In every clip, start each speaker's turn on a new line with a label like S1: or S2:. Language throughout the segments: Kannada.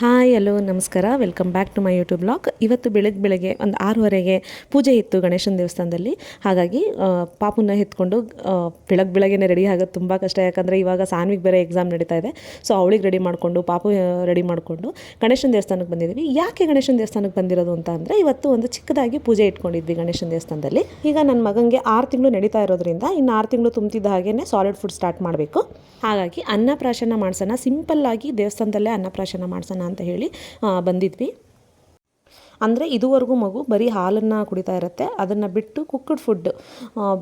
S1: ಹಾಯ್ ಹಲೋ ನಮಸ್ಕಾರ. Welcome back to my YouTube blog ಇವತ್ತು ಬೆಳಗ್ಗೆ ಬೆಳಗ್ಗೆ ಒಂದು ಆರೂವರೆಗೆ ಪೂಜೆ ಇತ್ತು ಗಣೇಶನ ದೇವಸ್ಥಾನದಲ್ಲಿ. ಹಾಗಾಗಿ ಪಾಪುನ ಎತ್ಕೊಂಡು ಬೆಳಗ್ಗೆ ಬೆಳಗ್ಗೆನೇ ರೆಡಿ ಆಗೋದು ತುಂಬ ಕಷ್ಟ. ಯಾಕಂದರೆ ಇವಾಗ ಸಾನ್ವಿಗೆ ಬೇರೆ ಎಕ್ಸಾಮ್ ನಡೀತಾ ಇದೆ. ಸೊ ಅವಳಿಗೆ ರೆಡಿ ಮಾಡಿಕೊಂಡು, ಪಾಪು ರೆಡಿ ಮಾಡಿಕೊಂಡು ಗಣೇಶನ ದೇವಸ್ಥಾನಕ್ಕೆ ಬಂದಿದ್ದೀವಿ ಯಾಕೆ ಗಣೇಶನ ದೇವಸ್ಥಾನಕ್ಕೆ ಬಂದಿರೋದು ಅಂತ ಅಂದರೆ, ಇವತ್ತು ಒಂದು ಚಿಕ್ಕದಾಗಿ ಪೂಜೆ ಇಟ್ಕೊಂಡಿದ್ವಿ ಗಣೇಶನ ದೇವಸ್ಥಾನದಲ್ಲಿ. ಈಗ ನನ್ನ ಮಗನಿಗೆ ಆರು ತಿಂಗಳು ನಡೀತಾ ಇರೋದ್ರಿಂದ ಇನ್ನು ಆರು ತಿಂಗಳು ತುಂಬ್ತಿದ್ದ ಹಾಗೇ ಸಾಲಿಡ್ ಫುಡ್ ಸ್ಟಾರ್ಟ್ ಮಾಡಬೇಕು. ಹಾಗಾಗಿ ಅನ್ನಪ್ರಾಶನ ಮಾಡ್ಸೋಣ. ಸಿಂಪಲ್ಲಾಗಿ ದೇವಸ್ಥಾನದಲ್ಲೇ ಅನ್ನಪ್ರಾಶನ ಮಾಡ್ಸೋಣ ಅಂತ ಹೇಳಿ ಬಂದಿದ್ವಿ. ಅಂದರೆ ಇದುವರೆಗೂ ಮಗು ಬರೀ ಹಾಲನ್ನು ಕುಡಿತಾ ಇರುತ್ತೆ. ಅದನ್ನು ಬಿಟ್ಟು ಕುಕ್ಕಡ್ ಫುಡ್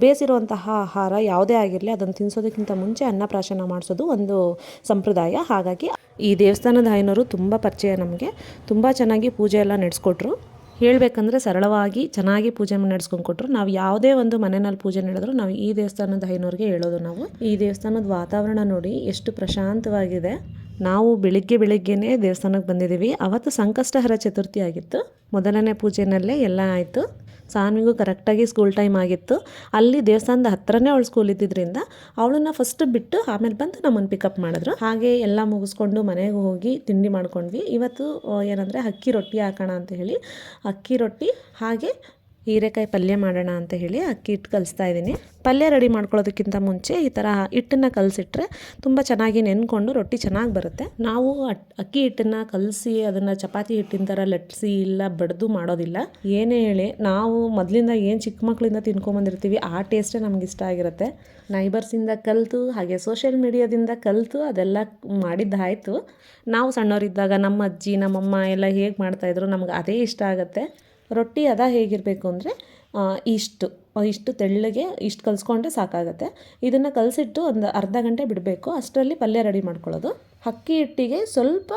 S1: ಬೇಯಿಸಿರುವಂತಹ ಆಹಾರ ಯಾವುದೇ ಆಗಿರಲಿ, ಅದನ್ನು ತಿನ್ನಿಸೋದಕ್ಕಿಂತ ಮುಂಚೆ ಅನ್ನಪ್ರಾಶನ ಮಾಡಿಸೋದು ಒಂದು ಸಂಪ್ರದಾಯ. ಹಾಗಾಗಿ ಈ ದೇವಸ್ಥಾನದ ಐನೋರು ತುಂಬ ಪರಿಚಯ ನಮಗೆ. ತುಂಬ ಚೆನ್ನಾಗಿ ಪೂಜೆ ಎಲ್ಲ ನಡೆಸ್ಕೊಟ್ರು. ಹೇಳಬೇಕಂದ್ರೆ ಸರಳವಾಗಿ ಚೆನ್ನಾಗಿ ಪೂಜೆ ನಡೆಸ್ಕೊಂಡು ಕೊಟ್ಟರು ನಾವು ಯಾವುದೇ ಒಂದು ಮನೆಯಲ್ಲಿ ಪೂಜೆ ನಡೆದ್ರು ನಾವು ಈ ದೇವಸ್ಥಾನದ ಐನೋರಿಗೆ ಹೇಳೋದು ನಾವು. ಈ ದೇವಸ್ಥಾನದ ವಾತಾವರಣ ನೋಡಿ ಎಷ್ಟು ಪ್ರಶಾಂತವಾಗಿದೆ. ನಾವು ಬೆಳಿಗ್ಗೆ ಬೆಳಿಗ್ಗೆನೇ ದೇವಸ್ಥಾನಕ್ಕೆ ಬಂದಿದ್ದೀವಿ. ಅವತ್ತು ಸಂಕಷ್ಟಹರ ಚತುರ್ಥಿ ಆಗಿತ್ತು. ಮೊದಲನೇ ಪೂಜೆನಲ್ಲೇ ಎಲ್ಲ ಆಯಿತು. ಸಾನ್ವಿಗೂ ಕರೆಕ್ಟಾಗಿ ಸ್ಕೂಲ್ ಟೈಮ್ ಆಗಿತ್ತು. ಅಲ್ಲಿ ದೇವಸ್ಥಾನದ ಹತ್ತಿರನೇ ಅವಳು ಸ್ಕೂಲ್ ಇದ್ದಿದ್ದರಿಂದ ಅವಳನ್ನ ಫಸ್ಟ್ ಬಿಟ್ಟು ಆಮೇಲೆ ಬಂದು ನಮ್ಮನ್ನು ಪಿಕಪ್ ಮಾಡಿದ್ರು. ಹಾಗೆ ಎಲ್ಲ ಮುಗಿಸ್ಕೊಂಡು ಮನೆಗೆ ಹೋಗಿ ತಿಂಡಿ ಮಾಡ್ಕೊಂಡ್ವಿ. ಇವತ್ತು ಏನಂದರೆ ಅಕ್ಕಿ ರೊಟ್ಟಿ ಹಾಕೋಣ ಅಂತ ಹೇಳಿ ಅಕ್ಕಿ ರೊಟ್ಟಿ ಹಾಗೆ ಹೀರೆಕಾಯಿ ಪಲ್ಯ ಮಾಡೋಣ ಅಂತ ಹೇಳಿ ಅಕ್ಕಿ ಹಿಟ್ಟು ಕಲಿಸ್ತಾ ಇದ್ದೀನಿ. ಪಲ್ಯ ರೆಡಿ ಮಾಡ್ಕೊಳ್ಳೋದಕ್ಕಿಂತ ಮುಂಚೆ ಈ ಥರ ಹಿಟ್ಟನ್ನು ಕಲಸಿಟ್ರೆ ತುಂಬ ಚೆನ್ನಾಗಿ ನೆನ್ಕೊಂಡು ರೊಟ್ಟಿ ಚೆನ್ನಾಗಿ ಬರುತ್ತೆ. ನಾವು ಅಕ್ಕಿ ಹಿಟ್ಟನ್ನು ಕಲಸಿ ಅದನ್ನು ಚಪಾತಿ ಹಿಟ್ಟಿನ ಥರ ಲಟ್ಸಿ ಇಲ್ಲ ಬಡ್ದು ಮಾಡೋದಿಲ್ಲ. ಏನೇ ಹೇಳಿ ನಾವು ಮೊದಲಿಂದ ಏನು ಚಿಕ್ಕ ಮಕ್ಕಳಿಂದ ತಿನ್ಕೊಂಬಂದಿರ್ತೀವಿ ಆ ಟೇಸ್ಟೇ ನಮ್ಗೆ ಇಷ್ಟ ಆಗಿರುತ್ತೆ. ನೈಬರ್ಸಿಂದ ಕಲಿತು, ಹಾಗೆ ಸೋಷಿಯಲ್ ಮೀಡಿಯಾದಿಂದ ಕಲಿತು ಅದೆಲ್ಲ ಮಾಡಿದ್ದಾಯಿತು ನಾವು ಸಣ್ಣವರಿದ್ದಾಗ ನಮ್ಮ ಅಜ್ಜಿ, ನಮ್ಮಮ್ಮ ಎಲ್ಲ ಹೇಗೆ ಮಾಡ್ತಾಯಿದ್ರು ನಮ್ಗೆ ಅದೇ ಇಷ್ಟ ಆಗುತ್ತೆ. ರೊಟ್ಟಿ ಅದ ಹೇಗಿರಬೇಕು ಅಂದರೆ ಇಷ್ಟು ಇಷ್ಟು ತೆಳ್ಳಗೆ ಇಷ್ಟು ಕಲಿಸ್ಕೊಂಡ್ರೆ ಸಾಕಾಗುತ್ತೆ. ಇದನ್ನು ಕಲಸಿಟ್ಟು ಒಂದು ಅರ್ಧ ಗಂಟೆ ಬಿಡಬೇಕು. ಅಷ್ಟರಲ್ಲಿ ಪಲ್ಯ ರೆಡಿ ಮಾಡ್ಕೊಳ್ಳೋದು. ಅಕ್ಕಿ ಹಿಟ್ಟಿಗೆ ಸ್ವಲ್ಪ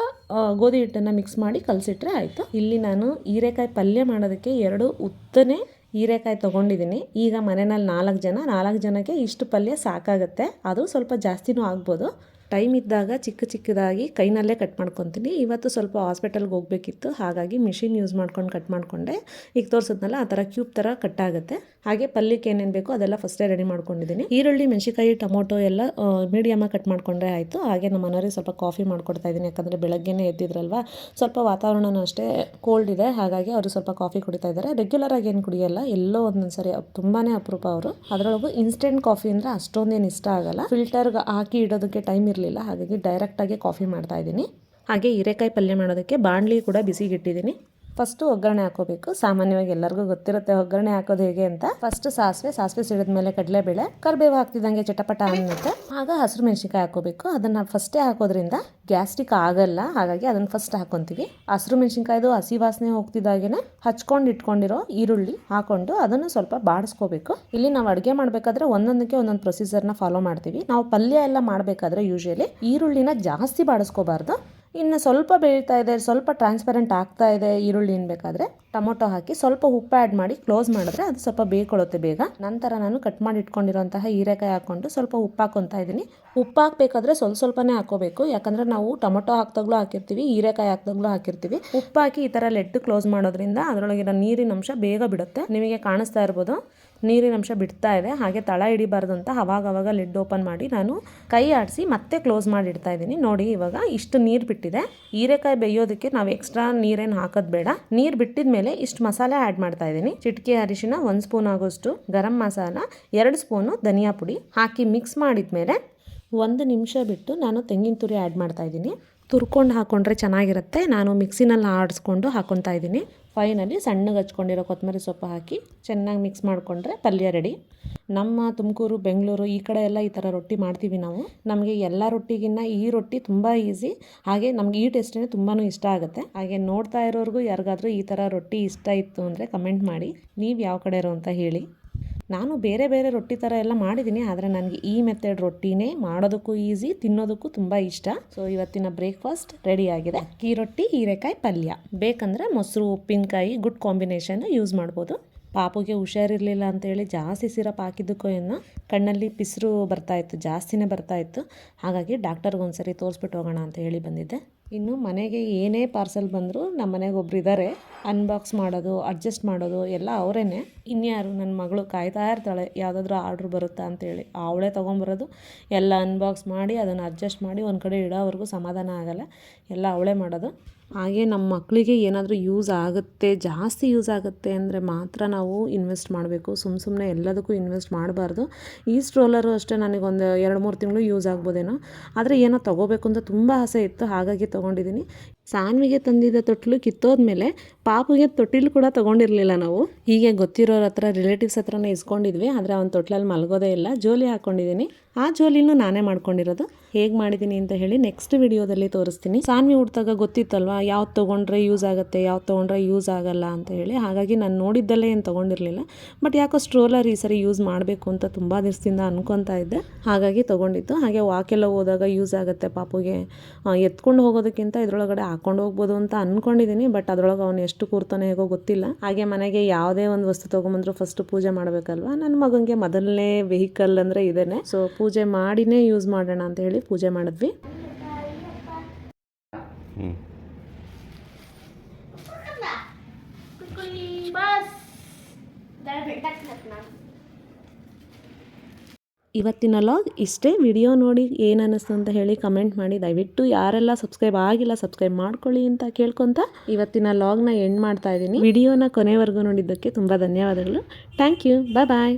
S1: ಗೋಧಿ ಹಿಟ್ಟನ್ನು ಮಿಕ್ಸ್ ಮಾಡಿ ಕಲಸಿಟ್ರೆ ಆಯಿತು. ಇಲ್ಲಿ ನಾನು ಹೀರೆಕಾಯಿ ಪಲ್ಯ ಮಾಡೋದಕ್ಕೆ ಎರಡು ಉದ್ದನೇ ಹೀರೆಕಾಯಿ ತೊಗೊಂಡಿದ್ದೀನಿ. ಈಗ ಮನೆಯಲ್ಲಿ ನಾಲ್ಕು ಜನ, ನಾಲ್ಕು ಜನಕ್ಕೆ ಇಷ್ಟು ಪಲ್ಯ ಸಾಕಾಗುತ್ತೆ. ಅದು ಸ್ವಲ್ಪ ಜಾಸ್ತಿನೂ ಆಗ್ಬೋದು. ಟೈಮ್ ಇದ್ದಾಗ ಚಿಕ್ಕ ಚಿಕ್ಕದಾಗಿ ಕೈನಲ್ಲೇ ಕಟ್ ಮಾಡ್ಕೊತೀನಿ. ಇವತ್ತು ಸ್ವಲ್ಪ ಹಾಸ್ಪಿಟಲ್ಗೆ ಹೋಗಬೇಕಿತ್ತು. ಹಾಗಾಗಿ ಮಿಷಿನ್ ಯೂಸ್ ಮಾಡ್ಕೊಂಡು ಕಟ್ ಮಾಡಿಕೊಂಡೆ. ಈಗ ತೋರಿಸಿದ್ನಲ್ಲ, ಆ ಥರ ಕ್ಯೂಬ್ ಥರ ಕಟ್ ಆಗುತ್ತೆ. ಹಾಗೆ ಪಲ್ಯಕ್ಕೆ ಏನೇನು ಬೇಕೋ ಅದೆಲ್ಲ ಫಸ್ಟೇ ರೆಡಿ ಮಾಡ್ಕೊಂಡಿದ್ದೀನಿ. ಈರುಳ್ಳಿ ಮೆಣಸಿಕಾಯಿ ಟೊಮೊಟೊ ಎಲ್ಲ ಮೀಡಿಯಮಾಗಿ ಕಟ್ ಮಾಡ್ಕೊಂಡ್ರೆ ಆಯಿತು. ಹಾಗೆ ನಮ್ಮ ಮನೆಯವ್ರಿಗೆ ಸ್ವಲ್ಪ ಕಾಫಿ ಮಾಡ್ಕೊಡ್ತಾ ಇದ್ದೀನಿ. ಯಾಕಂದರೆ ಬೆಳಗ್ಗೆನೇ ಎದ್ದಿದ್ರಲ್ವ. ಸ್ವಲ್ಪ ವಾತಾವರಣನೂ ಅಷ್ಟೇ ಕೋಲ್ಡ್ ಇದೆ. ಹಾಗಾಗಿ ಅವರು ಸ್ವಲ್ಪ ಕಾಫಿ ಕುಡಿತಾ ಇದ್ದಾರೆ. ರೆಗ್ಯುಲರ್ ಆಗಿ ಏನು ಕುಡಿಯಲ್ಲ, ಎಲ್ಲೋ ಒಂದೊಂದು ಸರಿ ತುಂಬಾ ಅಪರೂಪ ಅವರು. ಅದರೊಳಗೂ ಇನ್ಸ್ಟೆಂಟ್ ಕಾಫಿ ಅಂದರೆ ಅಷ್ಟೊಂದೇನು ಇಷ್ಟ ಆಗಲ್ಲ. ಫಿಲ್ಟರ್ಗೆ ಹಾಕಿ ಇಡೋದಕ್ಕೆ ಟೈಮ್ ಇರಲಿಲ್ಲ. ಹಾಗಾಗಿ ಡೈರೆಕ್ಟಾಗಿ ಕಾಫಿ ಮಾಡ್ತಾ ಇದ್ದೀನಿ. ಹಾಗೆ ಹೀರೆಕಾಯಿ ಪಲ್ಯ ಮಾಡೋದಕ್ಕೆ ಬಾಣಲಿ ಕೂಡ ಬಿಸಿಗಿಟ್ಟಿದ್ದೀನಿ. ಫಸ್ಟು ಒಗ್ಗರಣೆ ಹಾಕೋಬೇಕು. ಸಾಮಾನ್ಯವಾಗಿ ಎಲ್ಲರಿಗೂ ಗೊತ್ತಿರುತ್ತೆ ಒಗ್ಗರಣೆ ಹಾಕೋದು ಹೇಗೆ ಅಂತ. ಫಸ್ಟ್ ಸಾಸಿವೆ ಸಾಸಿವೆ ಸಿಡಿದ ಮೇಲೆ ಕಡಲೆಬೇಳೆ, ಕರಿಬೇವು ಹಾಕ್ತಿದ್ದಂಗೆ ಚಟಪಟ ಅನ್ನುತ್ತೆ. ಆಗ ಹಸಿರು ಮೆಣಸಿನ್ಕಾಯಿ ಹಾಕೋಬೇಕು. ಅದನ್ನು ಫಸ್ಟೇ ಹಾಕೋದ್ರಿಂದ ಗ್ಯಾಸ್ಟ್ರಿಕ್ ಆಗಲ್ಲ. ಹಾಗಾಗಿ ಅದನ್ನು ಫಸ್ಟ್ ಹಾಕೊತೀವಿ. ಹಸಿರು ಮೆಣಸಿನ್ಕಾಯ್ದು ಹಸಿ ವಾಸನೆ ಹೋಗ್ತಿದ್ದಾಗೇನೆ ಹಚ್ಕೊಂಡು ಇಟ್ಕೊಂಡಿರೋ ಈರುಳ್ಳಿ ಹಾಕೊಂಡು ಅದನ್ನು ಸ್ವಲ್ಪ ಬಾಡಿಸ್ಕೋಬೇಕು. ಇಲ್ಲಿ ನಾವು ಅಡುಗೆ ಮಾಡಬೇಕಾದ್ರೆ ಒಂದೊಂದಕ್ಕೆ ಒಂದೊಂದು ಪ್ರೊಸೀಜರ್ನ ಫಾಲೋ ಮಾಡ್ತೀವಿ. ನಾವು ಪಲ್ಯ ಎಲ್ಲ ಮಾಡಬೇಕಾದ್ರೆ ಯೂಶಲಿ ಈರುಳ್ಳಿನ ಜಾಸ್ತಿ ಬಾಡಿಸ್ಕೋಬಾರ್ದು. ಇನ್ನು ಸ್ವಲ್ಪ ಬೇಯ್ತಾ ಇದೆ, ಸ್ವಲ್ಪ ಟ್ರಾನ್ಸ್ಪರೆಂಟ್ ಆಗ್ತಾ ಇದೆ ಈರುಳ್ಳಿ ಬೇಕಾದರೆ, ಟೊಮೊಟೊ ಹಾಕಿ ಸ್ವಲ್ಪ ಉಪ್ಪು ಆ್ಯಡ್ ಮಾಡಿ ಕ್ಲೋಸ್ ಮಾಡಿದ್ರೆ ಅದು ಸ್ವಲ್ಪ ಬೇಯ್ಕೊಳ್ಳುತ್ತೆ ಬೇಗ. ನಂತರ ನಾನು ಕಟ್ ಮಾಡಿ ಇಟ್ಕೊಂಡಿರುವಂತಹ ಹೀರೆಕಾಯಿ ಹಾಕ್ಕೊಂಡು ಸ್ವಲ್ಪ ಉಪ್ಪು ಹಾಕ್ಕೊತಾ ಇದ್ದೀನಿ. ಉಪ್ಪು ಹಾಕಬೇಕಾದ್ರೆ ಸ್ವಲ್ಪ ಸ್ವಲ್ಪನೇ ಹಾಕೋಬೇಕು ಯಾಕಂದರೆ ನಾವು ಟೊಮೊಟೊ ಹಾಕ್ದಾಗ್ಲೂ ಹಾಕಿರ್ತೀವಿ, ಹೀರೆಕಾಯಿ ಹಾಕ್ದಾಗ್ಲೂ ಹಾಕಿರ್ತೀವಿ. ಉಪ್ಪು ಹಾಕಿ ಈ ಥರ ಲೆಡ್ ಕ್ಲೋಸ್ ಮಾಡೋದ್ರಿಂದ ಅದರೊಳಗಿರೋ ನೀರಿನ ಅಂಶ ಬೇಗ ಬಿಡುತ್ತೆ. ನಿಮಗೆ ಕಾಣಿಸ್ತಾ ಇರ್ಬೋದು, ನೀರಿನ ಅಂಶ ಬಿಡ್ತಾ ಇದೆ. ಹಾಗೆ ತಳ ಹಿಡಿಬಾರ್ದು ಅಂತ ಅವಾಗವಾಗ ಅವಾಗ ಲಿಡ್ ಓಪನ್ ಮಾಡಿ ನಾನು ಕೈ ಆಡಿಸಿ ಮತ್ತೆ ಕ್ಲೋಸ್ ಮಾಡಿ ಇಡ್ತಾ ಇದ್ದೀನಿ. ನೋಡಿ ಇವಾಗ ಇಷ್ಟು ನೀರು ಬಿಟ್ಟಿದೆ. ಹೀರೆಕಾಯಿ ಬೇಯೋದಕ್ಕೆ ನಾವು ಎಕ್ಸ್ಟ್ರಾ ನೀರೇನು ಹಾಕೋದು ಬೇಡ. ನೀರು ಬಿಟ್ಟಿದ ಮೇಲೆ ಇಷ್ಟು ಮಸಾಲೆ ಆ್ಯಡ್ ಮಾಡ್ತಾ ಇದ್ದೀನಿ. ಚಿಟಿಕೆ ಅರಿಶಿನ ಒಂದು ಸ್ಪೂನ್ ಆಗೋಷ್ಟು, ಗರಂ ಮಸಾಲ ಎರಡು ಸ್ಪೂನು ಧನಿಯಾ ಪುಡಿ ಹಾಕಿ ಮಿಕ್ಸ್ ಮಾಡಿದ ಮೇಲೆ ಒಂದು ನಿಮಿಷ ಬಿಟ್ಟು ನಾನು ತೆಂಗಿನ ತುರಿ ಆ್ಯಡ್ ಮಾಡ್ತಾ ಇದ್ದೀನಿ. ತುರ್ಕೊಂಡು ಹಾಕ್ಕೊಂಡ್ರೆ ಚೆನ್ನಾಗಿರುತ್ತೆ. ನಾನು ಮಿಕ್ಸಿನಲ್ಲಿ ಆಡಿಸ್ಕೊಂಡು ಹಾಕ್ಕೊತಾ ಇದ್ದೀನಿ. ಫೈನಲಿ ಸಣ್ಣಗೆ ಹಚ್ಕೊಂಡಿರೋ ಕೊತ್ತಂಬರಿ ಸೊಪ್ಪು ಹಾಕಿ ಚೆನ್ನಾಗಿ ಮಿಕ್ಸ್ ಮಾಡಿಕೊಂಡ್ರೆ ಪಲ್ಯ ರೆಡಿ. ನಮ್ಮ ತುಮಕೂರು, ಬೆಂಗಳೂರು ಈ ಕಡೆ ಎಲ್ಲ ಈ ಥರ ರೊಟ್ಟಿ ಮಾಡ್ತೀವಿ ನಾವು. ನಮಗೆ ಎಲ್ಲ ರೊಟ್ಟಿಗಿನ್ನ ಈ ರೊಟ್ಟಿ ತುಂಬ ಈಸಿ. ಹಾಗೆ ನಮಗೆ ಈ ಟೇಸ್ಟೇ ತುಂಬಾ ಇಷ್ಟ ಆಗುತ್ತೆ. ಹಾಗೆ ನೋಡ್ತಾ ಇರೋರಿಗೂ ಯಾರಿಗಾದರೂ ಈ ಥರ ರೊಟ್ಟಿ ಇಷ್ಟ ಇತ್ತು ಅಂದರೆ ಕಮೆಂಟ್ ಮಾಡಿ. ನೀವು ಯಾವ ಕಡೆ ಇರೋ ಅಂತ ಹೇಳಿ. ನಾನು ಬೇರೆ ಬೇರೆ ರೊಟ್ಟಿ ಥರ ಎಲ್ಲ ಮಾಡಿದ್ದೀನಿ, ಆದರೆ ನನಗೆ ಈ ಮೆಥಡ್ ರೊಟ್ಟಿನೇ ಮಾಡೋದಕ್ಕೂ ಈಸಿ ತಿನ್ನೋದಕ್ಕೂ ತುಂಬ ಇಷ್ಟ. ಸೊ ಇವತ್ತಿನ ಬ್ರೇಕ್ಫಾಸ್ಟ್ ರೆಡಿ ಆಗಿದೆ. ಅಕ್ಕಿ ರೊಟ್ಟಿ, ಹೀರೆಕಾಯಿ ಪಲ್ಯ. ಬೇಕಂದರೆ ಮೊಸರು, ಉಪ್ಪಿನಕಾಯಿ ಗುಡ್ ಕಾಂಬಿನೇಷನ್ ಯೂಸ್ ಮಾಡ್ಬೋದು. ಪಾಪುಗೆ ಹುಷಾರಿರಲಿಲ್ಲ ಅಂತೇಳಿ ಜಾಸ್ತಿ ಸಿರಪ್ ಹಾಕಿದ್ದಕ್ಕೂ ಏನೋ ಕಣ್ಣಲ್ಲಿ ಪಿಸ್ರು ಬರ್ತಾಯಿತ್ತು ಜಾಸ್ತಿನೇ ಬರ್ತಾಯಿತ್ತು ಹಾಗಾಗಿ ಡಾಕ್ಟರ್ಗೆ ಒಂದ್ಸರಿ ತೋರಿಸ್ಬಿಟ್ಟು ಹೋಗೋಣ ಅಂತ ಹೇಳಿ ಬಂದಿದ್ದೆ. ಇನ್ನು ಮನೆಗೆ ಏನೇ ಪಾರ್ಸಲ್ ಬಂದರೂ ನಮ್ಮ ಮನೆಗೆ ಒಬ್ರು ಇದ್ದಾರೆ ಅನ್ಬಾಕ್ಸ್ ಮಾಡೋದು ಅಡ್ಜಸ್ಟ್ ಮಾಡೋದು ಎಲ್ಲ ಅವರೇ ಇನ್ಯಾರು ನನ್ನ ಮಗಳು ಕಾಯ್ತಾ ಇರ್ತಾಳೆ, ಯಾವುದಾದ್ರೂ ಆರ್ಡ್ರ್ ಬರುತ್ತಾ ಅಂತೇಳಿ ಅವಳೇ ತೊಗೊಂಬರೋದು. ಎಲ್ಲ ಅನ್ಬಾಕ್ಸ್ ಮಾಡಿ ಅದನ್ನು ಅಡ್ಜಸ್ಟ್ ಮಾಡಿ ಒಂದು ಕಡೆ ಇಡೋವರೆಗೂ ಸಮಾಧಾನ ಆಗಲ್ಲ. ಎಲ್ಲ ಅವಳೇ ಮಾಡೋದು. ಹಾಗೆ ನಮ್ಮ ಮಕ್ಕಳಿಗೆ ಏನಾದರೂ ಯೂಸ್ ಆಗುತ್ತೆ, ಜಾಸ್ತಿ ಯೂಸ್ ಆಗುತ್ತೆ ಅಂದರೆ ಮಾತ್ರ ನಾವು ಇನ್ವೆಸ್ಟ್ ಮಾಡಬೇಕು. ಸುಮ್ಮ ಸುಮ್ಮನೆ ಎಲ್ಲದಕ್ಕೂ ಇನ್ವೆಸ್ಟ್ ಮಾಡಬಾರ್ದು. ಈ ಸ್ಟ್ರೋಲರು ಅಷ್ಟೇ ನನಗೊಂದು ಎರಡು ಮೂರು ತಿಂಗಳು ಯೂಸ್ ಆಗ್ಬೋದೇನೋ. ಆದರೆ ಏನೋ ತೊಗೋಬೇಕು ಅಂತ ತುಂಬ ಆಸೆ ಇತ್ತು, ಹಾಗಾಗಿ ತೊಗೊಂಡಿದ್ದೀನಿ. ಸಾನ್ವಿಗೆ ತಂದಿದ್ದ ತೊಟ್ಲು ಕಿತ್ತೋದ್ಮೇಲೆ ಪಾಪುಗೆ ತೊಟ್ಟಿಲು ಕೂಡ ತೊಗೊಂಡಿರಲಿಲ್ಲ ನಾವು. ಹೀಗೆ ಗೊತ್ತಿರೋರ ಹತ್ರ ರಿಲೇಟಿವ್ಸ್ ಹತ್ರನೇ ಇಸ್ಕೊಂಡಿದ್ವಿ. ಆದರೆ ಅವನ ತೊಟ್ಲಲ್ಲಿ ಮಲಗೋದೇ ಇಲ್ಲ. ಜೋಲಿ ಹಾಕ್ಕೊಂಡಿದ್ದೀನಿ ಆ ಜೋಲಿನೂ ನಾನೇ ಮಾಡ್ಕೊಂಡಿರೋದು. ಹೇಗೆ ಮಾಡಿದ್ದೀನಿ ಅಂತ ಹೇಳಿ ನೆಕ್ಸ್ಟ್ ವಿಡಿಯೋದಲ್ಲಿ ತೋರಿಸ್ತೀನಿ. ಸಾನ್ವಿ ಹುಡ್ತಾಗ ಗೊತ್ತಿತ್ತಲ್ವಾ, ಯಾವ್ದು ತೊಗೊಂಡ್ರೆ ಯೂಸ್ ಆಗುತ್ತೆ, ಯಾವ್ದು ತೊಗೊಂಡ್ರೆ ಯೂಸ್ ಆಗಲ್ಲ ಅಂತ ಹೇಳಿ. ಹಾಗಾಗಿ ನಾನು ನೋಡಿದ್ದಲ್ಲೇ ಏನು ತೊಗೊಂಡಿರಲಿಲ್ಲ. ಬಟ್ ಯಾಕೋ ಸ್ಟ್ರೋಲರ್ ಈ ಸರಿ ಯೂಸ್ ಮಾಡಬೇಕು ಅಂತ ತುಂಬ ದಿವಸದಿಂದ ಅನ್ಕೊತಾ ಇದ್ದೆ. ಹಾಗಾಗಿ ತೊಗೊಂಡಿದ್ದು. ಹಾಗೆ ವಾಕೆಲ್ಲ ಹೋದಾಗ ಯೂಸ್ ಆಗುತ್ತೆ ಪಾಪುಗೆ. ಎತ್ಕೊಂಡು ಹೋಗೋದಕ್ಕಿಂತ ಇದರೊಳಗಡೆ ಹಾಕೊಂಡು ಹೋಗ್ಬೋದು ಅಂತ ಅಂದ್ಕೊಂಡಿದ್ದೀನಿ ಬಟ್ ಅದರೊಳಗೆ ಅವನು ಎಷ್ಟು ಕೂರ್ತಾನೆ ಹೇಗೋ ಗೊತ್ತಿಲ್ಲ. ಹಾಗೆ ಮನೆಗೆ ಯಾವುದೇ ಒಂದು ವಸ್ತು ತೊಗೊಂಬಂದ್ರು ಫಸ್ಟ್ ಪೂಜೆ ಮಾಡಬೇಕಲ್ವಾ? ನನ್ನ ಮಗನಿಗೆ ಮೊದಲನೇ ವೆಹಿಕಲ್ ಅಂದರೆ ಇದೇನೆ. ಸೊ ಪೂಜೆ ಮಾಡಿನೇ ಯೂಸ್ ಮಾಡೋಣ ಅಂತ ಹೇಳಿ ಪೂಜೆ ಮಾಡಿದ್ವಿ. ಇವತ್ತಿನ ಲಾಗ್ ಇಷ್ಟೇ. ವಿಡಿಯೋ ನೋಡಿ ಏನನ್ನಿಸ್ತು ಅಂತ ಹೇಳಿ ಕಮೆಂಟ್ ಮಾಡಿ. ದಯವಿಟ್ಟು ಯಾರೆಲ್ಲ ಸಬ್ಸ್ಕ್ರೈಬ್ ಆಗಿಲ್ಲ ಸಬ್ಸ್ಕ್ರೈಬ್ ಮಾಡ್ಕೊಳ್ಳಿ ಅಂತ ಕೇಳ್ಕೊಂತ ಇವತ್ತಿನ ಲಾಗ್ನ ಎಂಡ್ ಮಾಡ್ತಾ ಇದ್ದೀನಿ. ವಿಡಿಯೋನ ಕೊನೆವರೆಗೂ ನೋಡಿದ್ದಕ್ಕೆ ತುಂಬ ಧನ್ಯವಾದಗಳು. Thank you bye bye